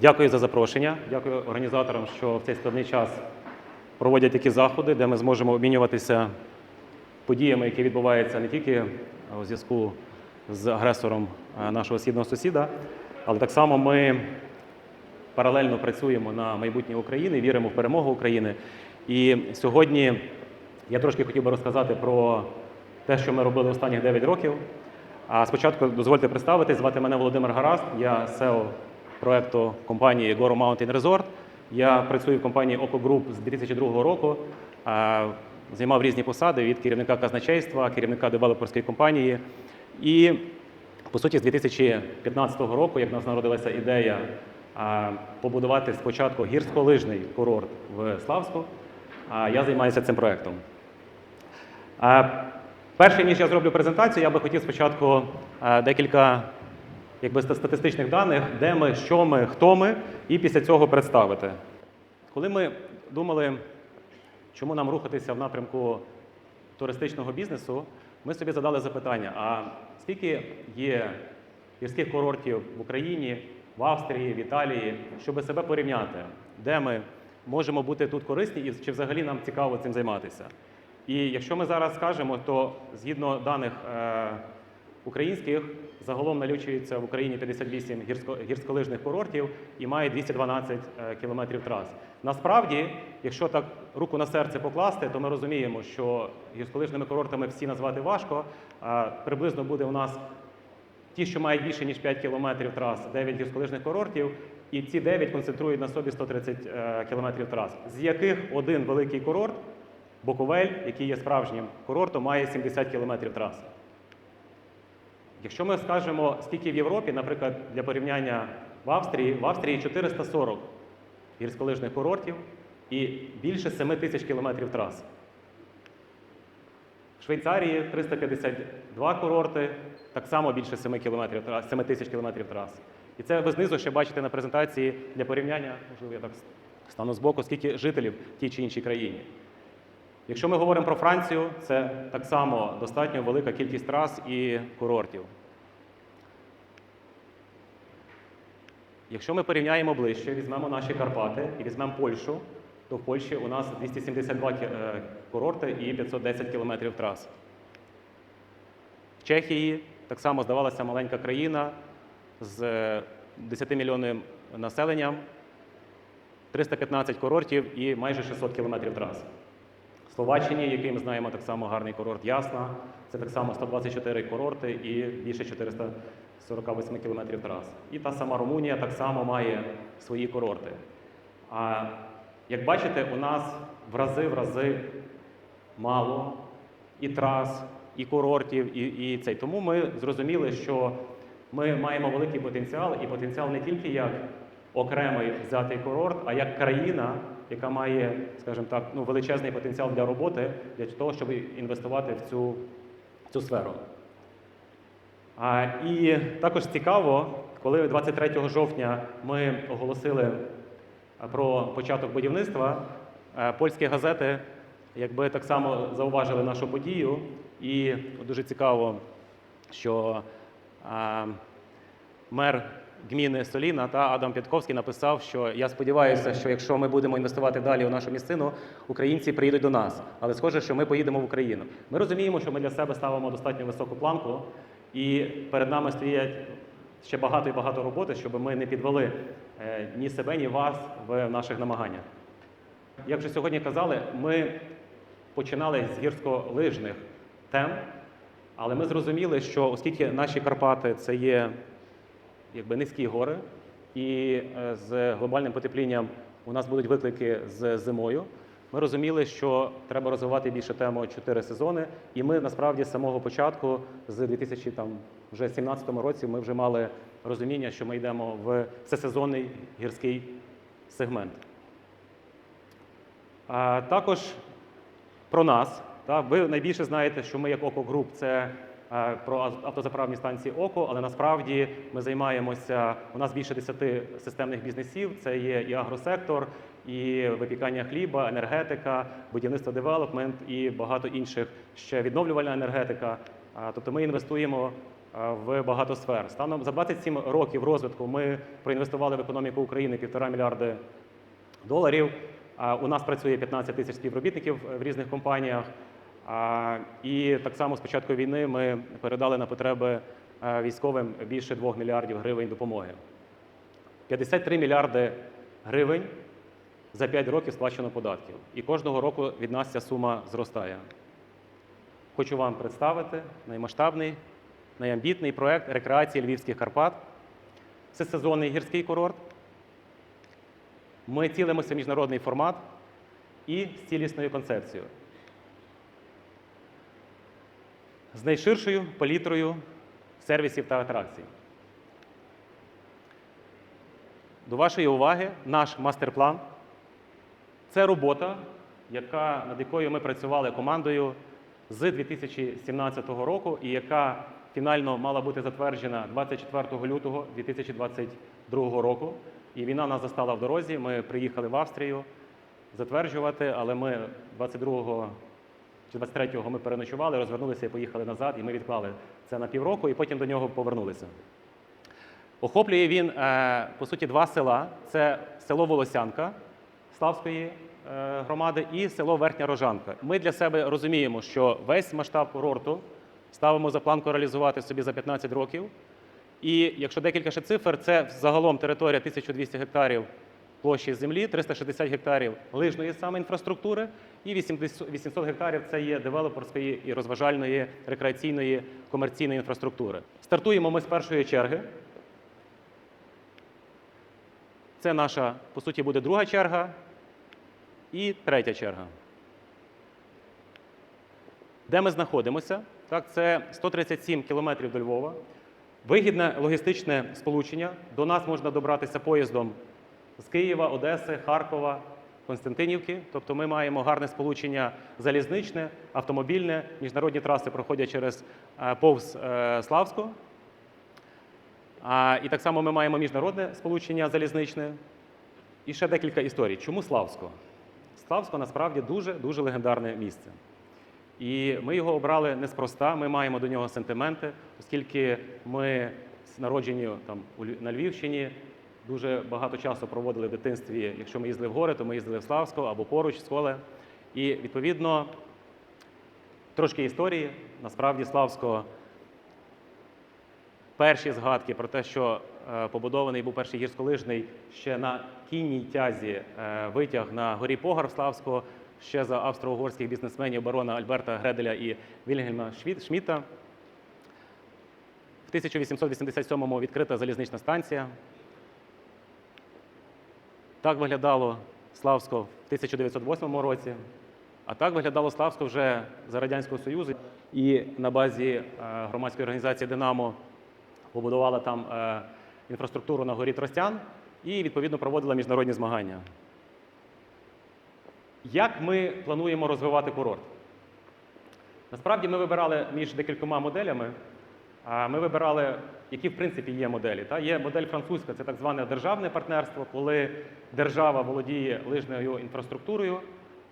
Дякую за запрошення. Дякую організаторам, що в цей складний час проводять такі заходи, де ми зможемо обмінюватися подіями, які відбуваються не тільки у зв'язку з агресором е, нашого східного сусіда, але так само ми паралельно працюємо на майбутнє України, віримо в перемогу України. І сьогодні я трошки хотів би розказати про те, що ми робили останніх 9 років. А спочатку дозвольте представити, звати мене Володимир Гараст, я SEO проекту компанії Goro Mountain Resort. Я працюю в компанії Oco Group з 2002 року. Займав різні посади від керівника казначейства, керівника девелоперської компанії. І по суті, з 2015 року, як в нас народилася ідея побудувати спочатку гірськолижний курорт в Славську, я займаюся цим проектом. Перше, ніж я зроблю презентацію, я би хотів спочатку декілька якби, статистичних даних, де ми, що ми, хто ми, і після цього представити. Коли ми думали, чому нам рухатися в напрямку туристичного бізнесу, ми собі задали запитання: а скільки є гірських курортів в Україні, в Австрії, в Італії, щоб себе порівняти, де ми можемо бути тут корисні і чи взагалі нам цікаво цим займатися? І якщо ми зараз скажемо, то згідно даних е, українських, загалом налічується в Україні 58 гірськолижних курортів і має 212 е, кілометрів трас. Насправді, якщо так руку на серце покласти, то ми розуміємо, що гірськолижними курортами всі назвати важко. Приблизно буде у нас ті, що мають більше ніж 5 кілометрів трас, 9 гірськолижних курортів, і ці 9 концентрують на собі 130 е, кілометрів трас, з яких один великий курорт, Буковель, який є справжнім курортом, має 70 кілометрів трас. Якщо ми скажемо, скільки в Європі, наприклад, для порівняння в Австрії, в Австрії 440 гірськолижних курортів і більше 7 тисяч кілометрів трас. В Швейцарії 352 курорти, так само більше 7 кілометрів 7 тисяч кілометрів трас. І це ви знизу ще бачите на презентації для порівняння, можливо, я так стану збоку, скільки жителів в тій чи іншій країні. Якщо ми говоримо про Францію, це так само достатньо велика кількість трас і курортів. Якщо ми порівняємо ближче, візьмемо наші Карпати і візьмемо Польщу, то в Польщі у нас 272 е, курорти і 510 кілометрів трас. В Чехії так само здавалася маленька країна з е, 10 мільйонним населенням, 315 курортів і майже 600 кілометрів трас. Словаччині, який ми знаємо так само гарний курорт Ясна, це так само 124 курорти і більше 448 кілометрів трас. І та сама Румунія так само має свої курорти. А як бачите, у нас в рази в рази мало і трас, і курортів, і, і цей. Тому ми зрозуміли, що ми маємо великий потенціал, і потенціал не тільки як окремий взятий курорт, а як країна, яка має, скажімо так, ну, величезний потенціал для роботи, для того, щоб інвестувати в цю, в цю сферу. А, і також цікаво, коли 23 жовтня ми оголосили про початок будівництва, польські газети якби так само зауважили нашу подію. І дуже цікаво, що а, мер гміни Соліна та Адам Пятковський написав, що я сподіваюся, що якщо ми будемо інвестувати далі у нашу місцину, українці приїдуть до нас. Але схоже, що ми поїдемо в Україну. Ми розуміємо, що ми для себе ставимо достатньо високу планку, і перед нами стоять ще багато і багато роботи, щоб ми не підвели е, ні себе, ні вас в наших намаганнях. Як вже сьогодні казали, ми починали з гірськолижних тем, але ми зрозуміли, що оскільки наші Карпати це є якби низькі гори, і е, з глобальним потеплінням у нас будуть виклики з зимою. Ми розуміли, що треба розвивати більше тему чотири сезони, і ми насправді з самого початку, з 2017 році, ми вже мали розуміння, що ми йдемо в всесезонний гірський сегмент. А також про нас. Та, ви найбільше знаєте, що ми як Око Груп це про автозаправні станції Око, але насправді ми займаємося. У нас більше 10 системних бізнесів. Це є і агросектор, і випікання хліба, енергетика, будівництво девелопмент і багато інших ще відновлювальна енергетика. Тобто ми інвестуємо в багато сфер. Станом за 27 років розвитку ми проінвестували в економіку України півтора мільярди доларів. У нас працює 15 тисяч співробітників в різних компаніях. І так само з початку війни ми передали на потреби е, військовим більше 2 мільярдів гривень допомоги. 53 мільярди гривень за 5 років сплачено податків. І кожного року від нас ця сума зростає. Хочу вам представити наймасштабний, найамбітний проект рекреації Львівських Карпат. Це сезонний гірський курорт. Ми цілимося в міжнародний формат і з цілісною концепцією. З найширшою палітрою сервісів та атракцій. До вашої уваги наш мастер-план. Це робота, яка, над якою ми працювали командою з 2017 року і яка фінально мала бути затверджена 24 лютого 2022 року. І війна нас застала в дорозі. Ми приїхали в Австрію затверджувати, але ми 22 чи 23-го ми переночували, розвернулися і поїхали назад, і ми відклали це на півроку, і потім до нього повернулися. Охоплює він, е, по суті, два села: це село Волосянка Славської е, громади і село Верхня Рожанка. Ми для себе розуміємо, що весь масштаб курорту ставимо за планку реалізувати собі за 15 років. І якщо декілька ще цифр, це загалом територія 1200 гектарів площі землі, 360 гектарів лижної саме інфраструктури, і 800 гектарів це є девелоперської і розважальної, рекреаційної, комерційної інфраструктури. Стартуємо ми з першої черги. Це наша, по суті, буде друга черга і третя черга. Де ми знаходимося? Так, це 137 кілометрів до Львова. Вигідне логістичне сполучення. До нас можна добратися поїздом з Києва, Одеси, Харкова, Константинівки. Тобто ми маємо гарне сполучення залізничне, автомобільне. Міжнародні траси проходять через е, повз е, Славську. І так само ми маємо міжнародне сполучення залізничне. І ще декілька історій. Чому Славсько? Славсько насправді дуже дуже легендарне місце. І ми його обрали неспроста. Ми маємо до нього сентименти, оскільки ми народжені там на Львівщині. Дуже багато часу проводили в дитинстві. Якщо ми їздили в гори, то ми їздили в Славсько або поруч, Сколе. І відповідно трошки історії. Насправді Славсько перші згадки про те, що е, побудований був перший гірськолижний ще на кінній тязі е, витяг на горі Погар Славського, ще за австро-угорських бізнесменів барона Альберта Гределя і Вільгельма Шміта. В 1887-му відкрита залізнична станція. Так виглядало Славсько в 1908 році. А так виглядало Славсько вже за Радянського Союзу. І на базі е, громадської організації Динамо побудувала там е, інфраструктуру на горі Тростян і відповідно проводила міжнародні змагання. Як ми плануємо розвивати курорт? Насправді ми вибирали між декількома моделями. Ми вибирали, які в принципі є моделі. Та? Є модель французька, це так зване державне партнерство, коли держава володіє лижною інфраструктурою,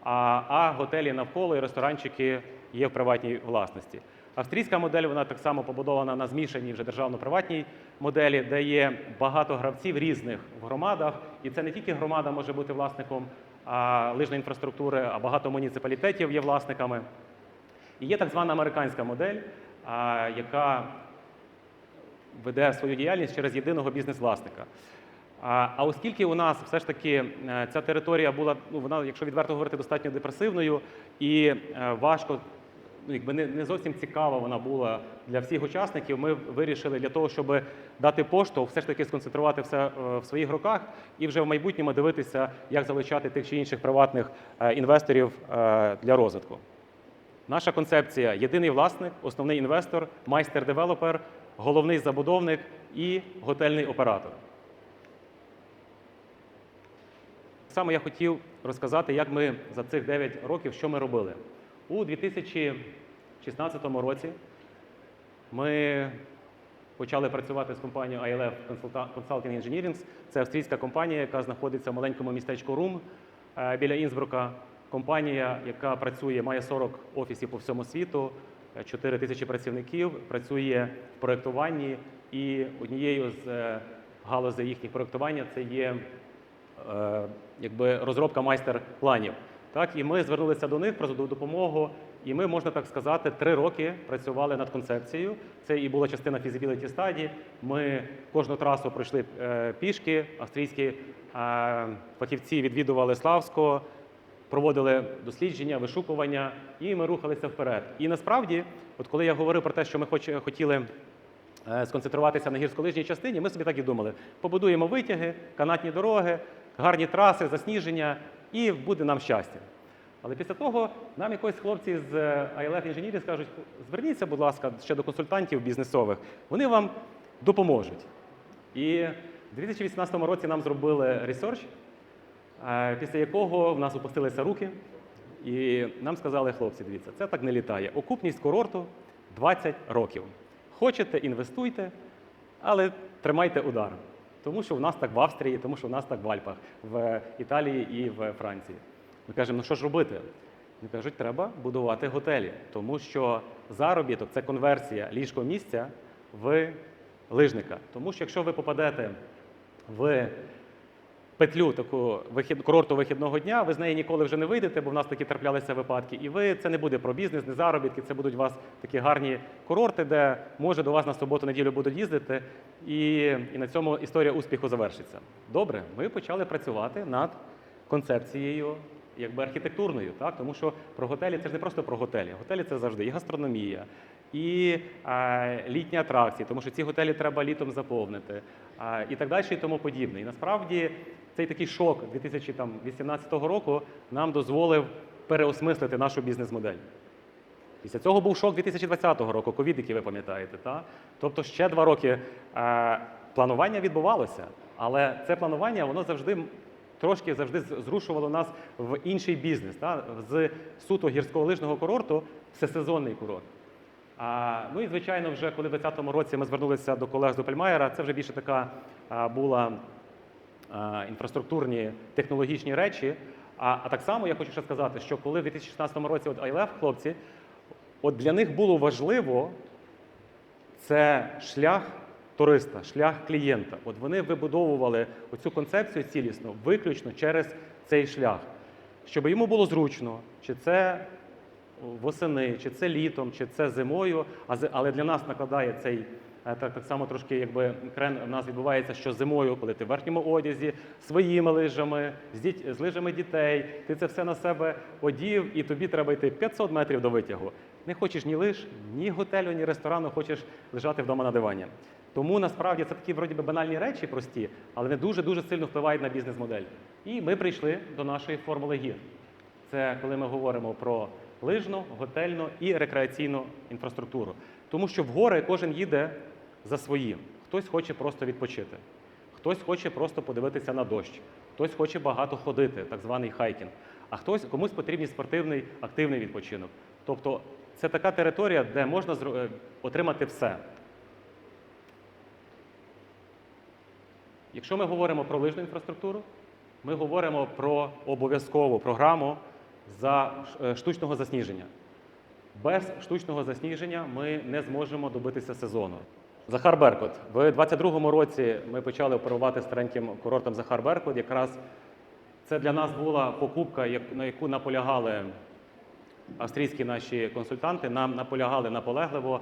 а, а готелі навколо і ресторанчики є в приватній власності. Австрійська модель вона так само побудована на змішаній вже державно-приватній моделі, де є багато гравців різних в громадах, і це не тільки громада може бути власником а, лижної інфраструктури, а багато муніципалітетів є власниками. І є так звана американська модель, а, яка веде свою діяльність через єдиного бізнес-власника. А, оскільки у нас все ж таки е, ця територія була, ну вона, якщо відверто говорити, достатньо депресивною і е, важко, ну якби не, не зовсім цікава вона була для всіх учасників, ми вирішили для того, щоб дати поштовх, все ж таки сконцентрувати все е, в своїх руках і вже в майбутньому дивитися, як залучати тих чи інших приватних інвесторів для розвитку. Наша концепція єдиний власник, основний інвестор, майстер-девелопер, головний забудовник і готельний оператор. Саме я хотів розказати, як ми за цих 9 років що ми робили. У 2016 році ми почали працювати з компанією ILF Consulting Engineering. Це австрійська компанія, яка знаходиться в маленькому містечку Рум е, біля Інсбрука. Компанія, яка працює, має 40 офісів по всьому світу, 4 тисячі працівників, працює в проєктуванні, і однією з е, галузей їхніх проєктування це є е, якби розробка майстер-планів. Так, і ми звернулися до них про допомогу, і ми, можна так сказати, три роки працювали над концепцією. Це і була частина feasibility стадії. Ми кожну трасу пройшли е, пішки. Австрійські фахівці відвідували Славського, проводили дослідження, вишукування, і ми рухалися вперед. І насправді, от коли я говорив про те, що ми хоч, хотіли е, сконцентруватися на гірськолижній частині, ми собі так і думали: побудуємо витяги, канатні дороги, гарні траси, засніження, і буде нам щастя. Але після того нам якось хлопці з е, ILF інженірів скажуть: зверніться, будь ласка, ще до консультантів бізнесових, вони вам допоможуть. І в 2018 році нам зробили ресерч, після якого в нас опустилися руки, і нам сказали, хлопці, дивіться, це так не літає. Окупність курорту 20 років. Хочете, інвестуйте, але тримайте удар. Тому що в нас так в Австрії, тому що в нас так в Альпах, в Італії і в Франції. Ми кажемо, ну що ж робити? Вони кажуть, треба будувати готелі, тому що заробіток це конверсія ліжко місця в лижника. Тому що якщо ви попадете в петлю таку вихід, курорту вихідного дня, ви з неї ніколи вже не вийдете, бо в нас такі траплялися випадки. І ви це не буде про бізнес, не заробітки, це будуть у вас такі гарні курорти, де може до вас на суботу-неділю будуть їздити, і, і на цьому історія успіху завершиться. Добре, ми почали працювати над концепцією. Якби архітектурною, так тому що про готелі це ж не просто про готелі. Готелі це завжди і гастрономія, і е, літні атракції, тому що ці готелі треба літом заповнити, е, і так далі, і тому подібне. І насправді цей такий шок 2018 року нам дозволив переосмислити нашу бізнес-модель. Після цього був шок 2020 року, ковід, який ви пам'ятаєте. Та? Тобто ще два роки е, планування відбувалося, але це планування воно завжди трошки завжди зрушувало нас в інший бізнес. Та? З суто гірського лижного курорту всесезонний курорт. А, ну і звичайно, вже коли в 2020 році ми звернулися до колег з Допельмайера, це вже більше така а, була інфраструктурні технологічні речі. А, а так само я хочу ще сказати, що коли в 2016 році от ILF, хлопці, от для них було важливо це шлях туриста, шлях клієнта. От вони вибудовували оцю концепцію цілісно виключно через цей шлях, щоб йому було зручно, чи це восени, чи це літом, чи це зимою. Але для нас накладає цей е, так, так само трошки, якби крен в нас відбувається, що зимою, коли ти в верхньому одязі, своїми лижами, з, діть, з лижами дітей, ти це все на себе одів, і тобі треба йти 500 метрів до витягу. Не хочеш ні лиж, ні готелю, ні ресторану, хочеш лежати вдома на дивані. Тому насправді це такі вроді би банальні речі прості, але вони дуже дуже сильно впливають на бізнес-модель. І ми прийшли до нашої формули гір. Це коли ми говоримо про лижну, готельну і рекреаційну інфраструктуру. Тому що в гори кожен їде за своїм. Хтось хоче просто відпочити, хтось хоче просто подивитися на дощ, хтось хоче багато ходити, так званий хайкінг, а хтось комусь потрібний спортивний активний відпочинок. Тобто це така територія, де можна е, отримати все. Якщо ми говоримо про лижну інфраструктуру, ми говоримо про обов'язкову програму за е, штучного засніження. Без штучного засніження ми не зможемо добитися сезону. Захар Беркут. В 22-му році ми почали оперувати стареньким курортом Захар Беркут. Якраз це для нас була покупка, на яку наполягали австрійські наші консультанти. Нам наполягали наполегливо.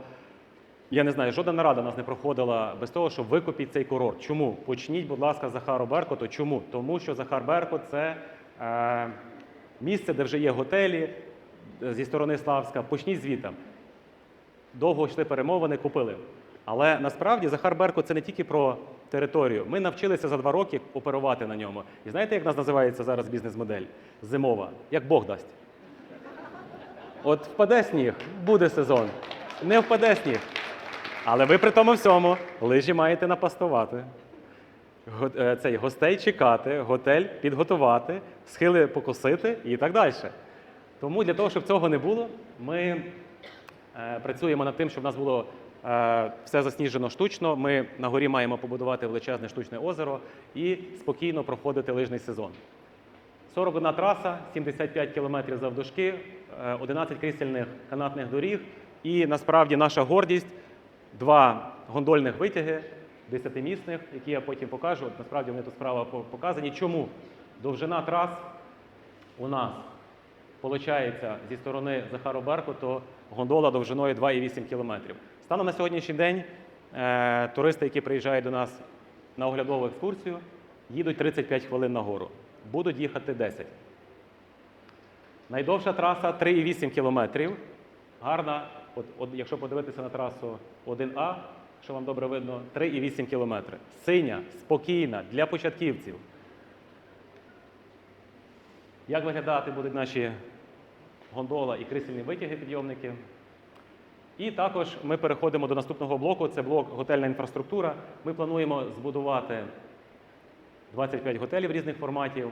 Я не знаю, жодна нарада нас не проходила без того, щоб викупіть цей курорт. Чому? Почніть, будь ласка, Захару Беркуту. Чому? Тому що Захар Беркут це е, місце, де вже є готелі е, зі сторони Славська. Почніть звітом. Довго йшли перемовини, купили. Але насправді Захар Беркут це не тільки про територію. Ми навчилися за два роки оперувати на ньому. І знаєте, як нас називається зараз бізнес-модель? Зимова. Як Бог дасть. От впаде сніг, буде сезон. Не впаде сніг. Але ви при тому всьому лижі маєте напастувати. Е, Цей гостей чекати, готель підготувати, схили покосити і так далі. Тому для того, щоб цього не було, ми е, працюємо над тим, щоб в нас було е, все засніжено штучно. Ми на горі маємо побудувати величезне штучне озеро і спокійно проходити лижний сезон. 41 траса, 75 кілометрів завдовжки, е, 11 крісельних канатних доріг, І насправді наша гордість два гондольних витяги, десятимісних, які я потім покажу. От насправді вони тут справа показані. Чому? Довжина трас у нас виходить зі сторони Захару Беркуту гондола довжиною 2,8 кілометрів. Станом на сьогоднішній день е, туристи, які приїжджають до нас на оглядову екскурсію, їдуть 35 хвилин на гору. Будуть їхати 10. Найдовша траса 3,8 кілометрів. Гарна, от, от, якщо подивитися на трасу 1А, що вам добре видно, 3,8 кілометри. Синя, спокійна, для початківців. Як виглядати будуть наші гондола і крісельні витяги підйомники? І також ми переходимо до наступного блоку. Це блок готельна інфраструктура. Ми плануємо збудувати 25 готелів різних форматів,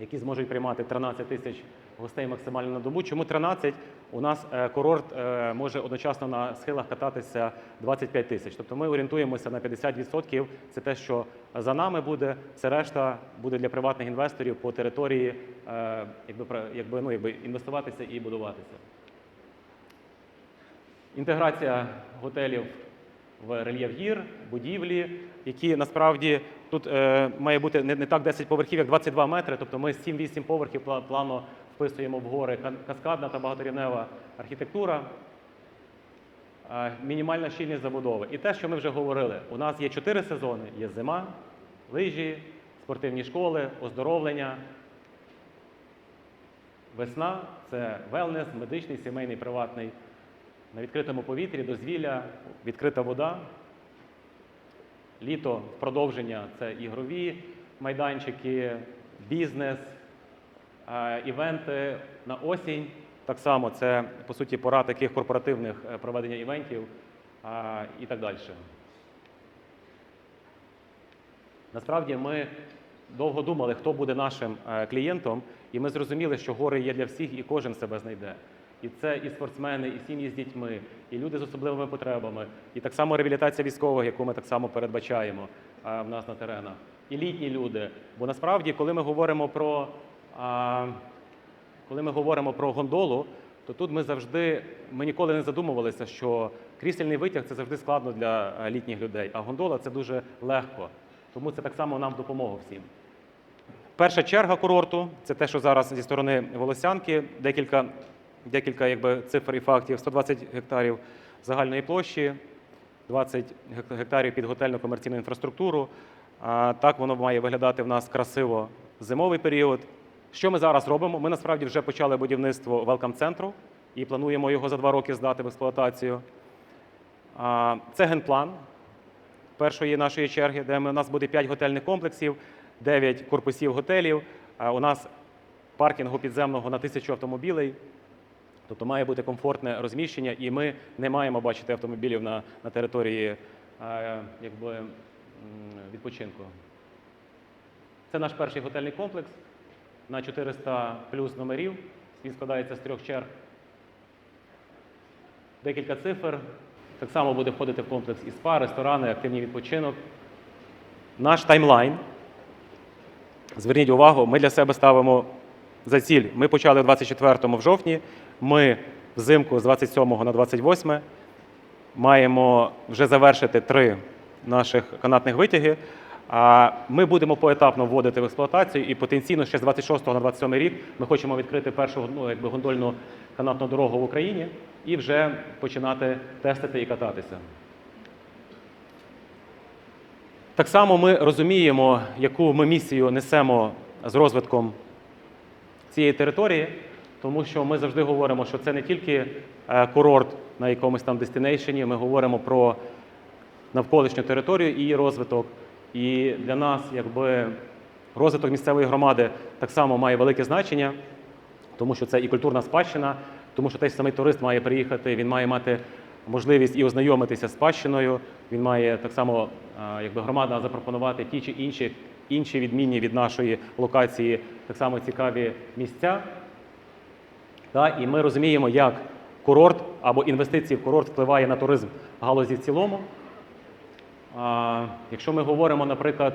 які зможуть приймати 13 тисяч гостей максимально на добу. Чому 13? У нас е, курорт е, може одночасно на схилах кататися 25 тисяч. Тобто ми орієнтуємося на 50%. Це те, що за нами буде. Це решта буде для приватних інвесторів по території, е, якби, якби, ну, якби інвестуватися і будуватися. Інтеграція готелів в рельєф гір, будівлі, які насправді тут е, має бути не, не так 10 поверхів, як 22 метри. Тобто ми 7-8 поверхів пла- плавно вписуємо в гори каскадна та багаторівнева архітектура, мінімальна щільність забудови. І те, що ми вже говорили, у нас є 4 сезони: є зима, лижі, спортивні школи, оздоровлення. Весна це велнес, медичний, сімейний, приватний. На відкритому повітрі, дозвілля, відкрита вода. Літо продовження це ігрові майданчики, бізнес, івенти на осінь. Так само це, по суті, пора таких корпоративних е, проведення івентів і так далі. Насправді ми довго думали, хто буде нашим е, клієнтом, і ми зрозуміли, що гори є для всіх, і кожен себе знайде. І це і спортсмени, і сім'ї з дітьми, і люди з особливими потребами, і так само реабілітація військових, яку ми так само передбачаємо е, в нас на теренах, і літні люди. Бо насправді, коли ми говоримо про коли ми говоримо про гондолу, то тут ми завжди ми ніколи не задумувалися, що крісельний витяг це завжди складно для е, літніх людей, а гондола це дуже легко. Тому це так само нам в допомогу всім. Перша черга курорту це те, що зараз зі сторони Волосянки, декілька, декілька якби, цифр і фактів: 120 гектарів загальної площі, 20 гектарів під готельно-комерційну інфраструктуру. А, так воно має виглядати в нас красиво зимовий період. Що ми зараз робимо? Ми насправді вже почали будівництво велкам-центру і плануємо його за два роки здати в експлуатацію. Це генплан першої нашої черги, де у нас буде 5 готельних комплексів, 9 корпусів готелів. У нас паркінгу підземного на тисячу автомобілей. Тобто має бути комфортне розміщення, і ми не маємо бачити автомобілів на, на території якби, відпочинку. Це наш перший готельний комплекс на 400 плюс номерів. Він складається з трьох черг. Декілька цифр. Так само буде входити в комплекс і спа, ресторани, активний відпочинок. Наш таймлайн. Зверніть увагу, ми для себе ставимо за ціль. Ми почали 24-му в жовтні. Ми взимку з 27 на 28 маємо вже завершити три наших канатних витяги. Ми будемо поетапно вводити в експлуатацію і потенційно ще з 26 на 27 рік ми хочемо відкрити першу ну, якби, гондольну канатну дорогу в Україні і вже починати тестити і кататися. Так само ми розуміємо, яку ми місію несемо з розвитком цієї території, тому що ми завжди говоримо, що це не тільки е, курорт на якомусь там дестинейшені, ми говоримо про навколишню територію і її розвиток. І для нас, якби розвиток місцевої громади так само має велике значення, тому що це і культурна спадщина, тому що той самий турист має приїхати, він має мати можливість і ознайомитися з спадщиною. Він має так само, е, якби громада запропонувати ті чи інші, інші відмінні від нашої локації, так само цікаві місця. І ми розуміємо, як курорт або інвестиції в курорт впливає на туризм галузі в цілому. Якщо ми говоримо, наприклад,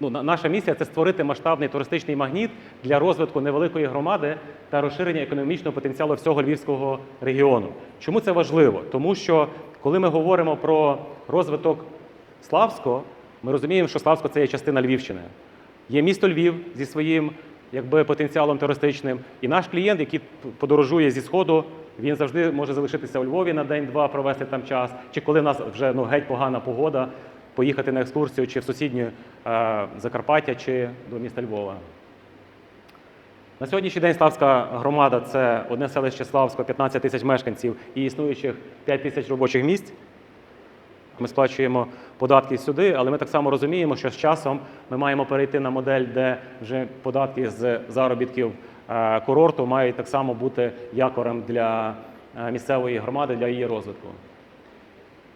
Ну, наша місія це створити масштабний туристичний магніт для розвитку невеликої громади та розширення економічного потенціалу всього львівського регіону. Чому це важливо? Тому що коли ми говоримо про розвиток Славського, ми розуміємо, що Славсько це є частина Львівщини. Є місто Львів зі своїм якби, потенціалом туристичним. І наш клієнт, який подорожує зі Сходу, він завжди може залишитися у Львові на день-два, провести там час. Чи коли в нас вже ну, геть погана погода, поїхати на екскурсію чи в сусіднє е, Закарпаття, чи до міста Львова. На сьогоднішній день Славська громада це одне селище Славського, 15 тисяч мешканців і існуючих 5 тисяч робочих місць. Ми сплачуємо податки сюди, але ми так само розуміємо, що з часом ми маємо перейти на модель, де вже податки з заробітків курорту мають так само бути якорем для е, місцевої громади, для її розвитку.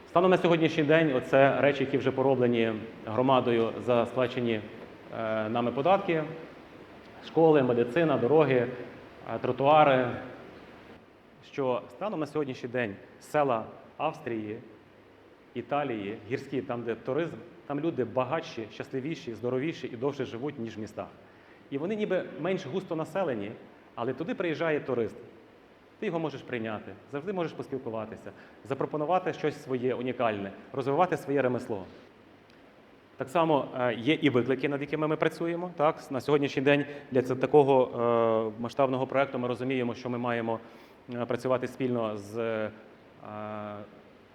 Станом на сьогоднішній день це речі, які вже пороблені громадою за сплачені е, нами податки: школи, медицина, дороги, е, тротуари. Що станом на сьогоднішній день села Австрії, Італії, гірські, там, де туризм, там люди багатші, щасливіші, здоровіші і довше живуть, ніж в містах. І вони ніби менш густо населені, але туди приїжджає турист. Ти його можеш прийняти, завжди можеш поспілкуватися, запропонувати щось своє унікальне, розвивати своє ремесло. Так само е, є і виклики, над якими ми працюємо. Так? На сьогоднішній день для такого е, масштабного проекту ми розуміємо, що ми маємо е, працювати спільно з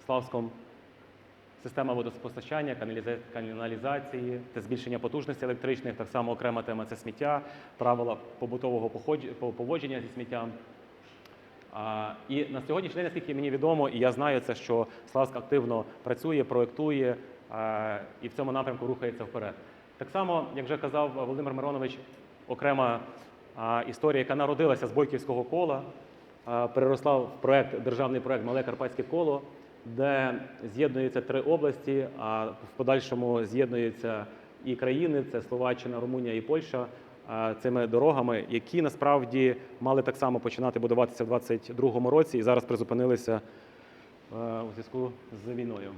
Славськом система водопостачання, каналізації та збільшення потужності електричних. Так само окрема тема це сміття, правила побутового поводження зі сміттям. А, і на сьогоднішній день, наскільки мені відомо, і я знаю це, що Славськ активно працює, проєктує а, і в цьому напрямку рухається вперед. Так само, як вже казав Володимир Миронович, окрема а, історія, яка народилася з Бойківського кола, а, переросла в проект, державний проект Мале Карпатське коло, де з'єднуються три області, а в подальшому з'єднуються і країни: це Словаччина, Румунія і Польща цими дорогами, які насправді мали так само починати будуватися в 2022 році і зараз призупинилися е, у зв'язку з війною.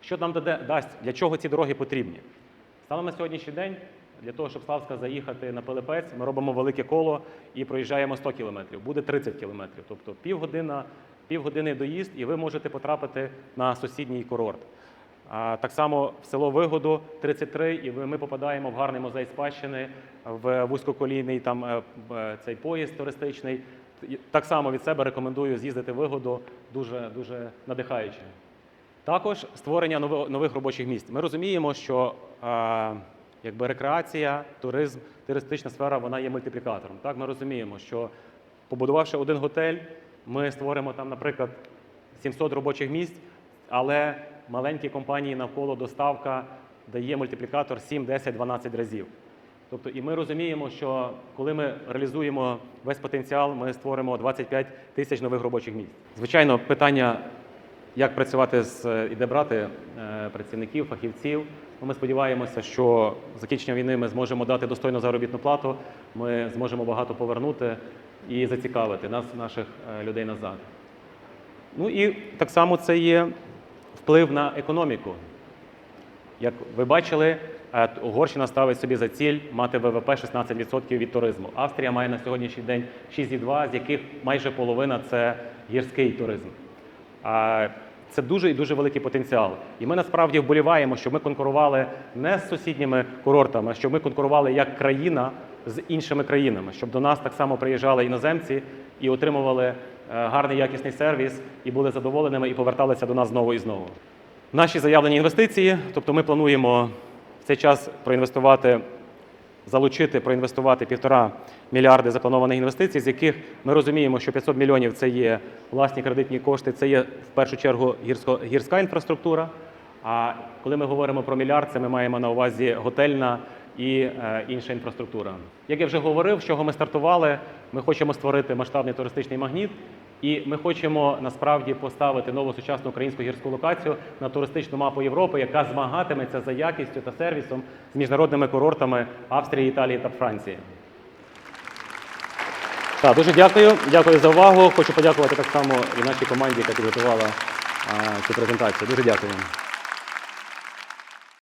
Що нам дасть, для чого ці дороги потрібні? Станом на сьогоднішній день, для того, щоб Славська заїхати на Пилипець, ми робимо велике коло і проїжджаємо 100 кілометрів. Буде 30 кілометрів. Тобто півгодина, півгодини доїзд, і ви можете потрапити на сусідній курорт. Так само в село Вигоду 33, і ми попадаємо в гарний музей спадщини, в вузькоколійний там е, е, цей поїзд туристичний. Так само від себе рекомендую з'їздити Вигоду, дуже, дуже надихаюче. Також створення нових робочих місць. Ми розуміємо, що якби рекреація, туризм, туристична сфера вона є мультиплікатором. Так, ми розуміємо, що побудувавши один готель, ми створимо там, наприклад, 700 робочих місць, але маленькі компанії навколо доставка дає мультиплікатор 7, 10, 12 разів. Тобто, і ми розуміємо, що коли ми реалізуємо весь потенціал, ми створимо 25 тисяч нових робочих місць. Звичайно, питання як працювати з і де брати е, працівників, фахівців. Ну, Ми сподіваємося, що закінчення війни ми зможемо дати достойну заробітну плату, ми зможемо багато повернути і зацікавити нас, наших е, людей назад. Ну і так само це є вплив на економіку. Як ви бачили, е, Угорщина ставить собі за ціль мати ВВП 16% від туризму. Австрія має на сьогоднішній день 6,2, з яких майже половина це гірський туризм. Це дуже і дуже великий потенціал. І ми насправді вболіваємо, щоб ми конкурували не з сусідніми курортами, а щоб ми конкурували як країна з іншими країнами, щоб до нас так само приїжджали іноземці і отримували е, гарний якісний сервіс, і були задоволеними і поверталися до нас знову і знову. Наші заявлені інвестиції, тобто ми плануємо в цей час проінвестувати залучити, проінвестувати півтора мільярди запланованих інвестицій, з яких ми розуміємо, що 500 мільйонів це є власні кредитні кошти, це є в першу чергу гірська інфраструктура. А коли ми говоримо про мільярд, це ми маємо на увазі готельна і е, інша інфраструктура. Як я вже говорив, з чого ми стартували, ми хочемо створити масштабний туристичний магніт. І ми хочемо насправді поставити нову сучасну українську гірську локацію на туристичну мапу Європи, яка змагатиметься за якістю та сервісом з міжнародними курортами Австрії, Італії та Франції. Так, дуже дякую. Дякую за увагу. Хочу подякувати так само і нашій команді, яка підготувала а, цю презентацію. Дуже дякую.